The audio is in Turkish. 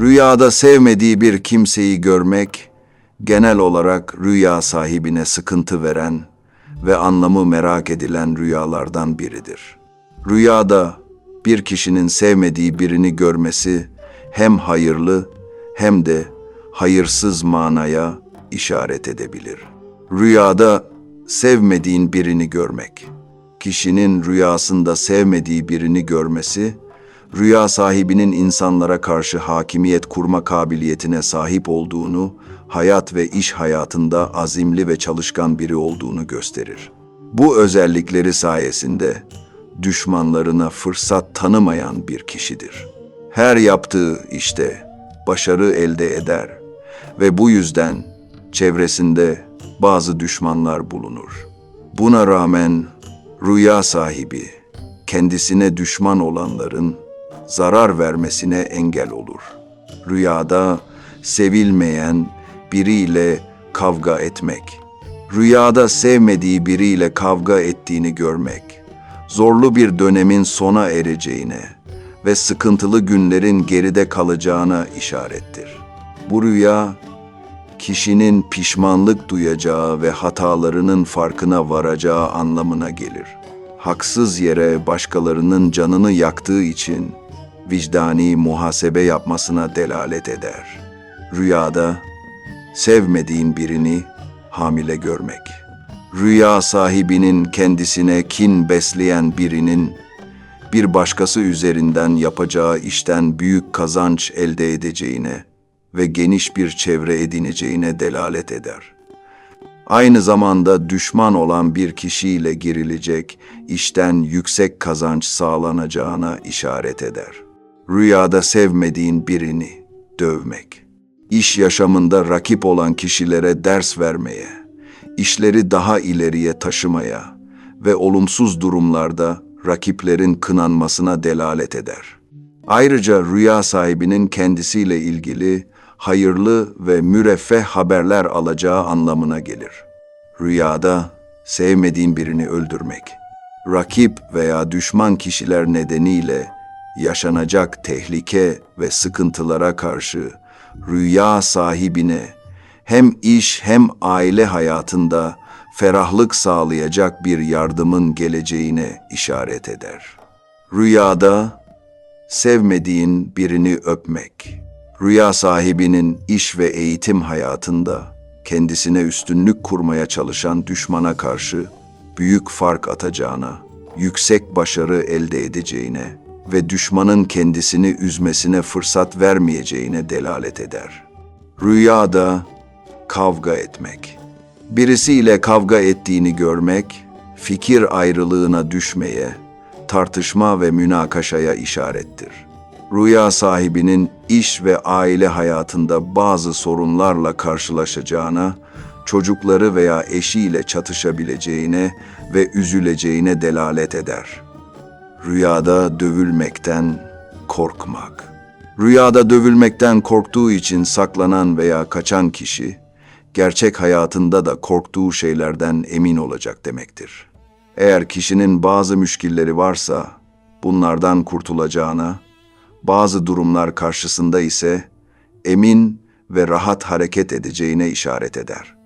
Rüyada sevmediği bir kimseyi görmek, genel olarak rüya sahibine sıkıntı veren ve anlamı merak edilen rüyalardan biridir. Rüyada bir kişinin sevmediği birini görmesi hem hayırlı hem de hayırsız manaya işaret edebilir. Rüyada sevmediğin birini görmek. Kişinin rüyasında sevmediği birini görmesi, rüya sahibinin insanlara karşı hakimiyet kurma kabiliyetine sahip olduğunu, hayat ve iş hayatında azimli ve çalışkan biri olduğunu gösterir. Bu özellikleri sayesinde düşmanlarına fırsat tanımayan bir kişidir. Her yaptığı işte başarı elde eder ve bu yüzden çevresinde bazı düşmanlar bulunur. Buna rağmen rüya sahibi kendisine düşman olanların zarar vermesine engel olur. Rüyada sevilmeyen biriyle kavga etmek, rüyada sevmediği biriyle kavga ettiğini görmek, zorlu bir dönemin sona ereceğine ve sıkıntılı günlerin geride kalacağına işarettir. Bu rüya kişinin pişmanlık duyacağı ve hatalarının farkına varacağı anlamına gelir. Haksız yere başkalarının canını yaktığı için vicdani muhasebe yapmasına delalet eder. Rüyada sevmediğin birini hamile görmek. Rüya sahibinin kendisine kin besleyen birinin bir başkası üzerinden yapacağı işten büyük kazanç elde edeceğine ve geniş bir çevre edineceğine delalet eder. Aynı zamanda düşman olan bir kişiyle girilecek, işten yüksek kazanç sağlanacağına işaret eder. Rüyada sevmediğin birini dövmek. İş yaşamında rakip olan kişilere ders vermeye, işleri daha ileriye taşımaya ve olumsuz durumlarda rakiplerin kınanmasına delalet eder. Ayrıca rüya sahibinin kendisiyle ilgili hayırlı ve müreffeh haberler alacağı anlamına gelir. Rüyada sevmediğin birini öldürmek, rakip veya düşman kişiler nedeniyle yaşanacak tehlike ve sıkıntılara karşı rüya sahibine hem iş hem aile hayatında ferahlık sağlayacak bir yardımın geleceğine işaret eder. Rüyada sevmediğin birini öpmek. Rüya sahibinin iş ve eğitim hayatında kendisine üstünlük kurmaya çalışan düşmana karşı büyük fark atacağına, yüksek başarı elde edeceğine ve düşmanın kendisini üzmesine fırsat vermeyeceğine delalet eder. Rüyada kavga etmek. Birisiyle kavga ettiğini görmek, fikir ayrılığına düşmeye, tartışma ve münakaşaya işarettir. Rüya sahibinin iş ve aile hayatında bazı sorunlarla karşılaşacağına, çocukları veya eşiyle çatışabileceğine ve üzüleceğine delalet eder. Rüyada dövülmekten korkmak. Rüyada dövülmekten korktuğu için saklanan veya kaçan kişi, gerçek hayatında da korktuğu şeylerden emin olacak demektir. Eğer kişinin bazı müşkilleri varsa, bunlardan kurtulacağına, bazı durumlar karşısında ise emin ve rahat hareket edeceğine işaret eder.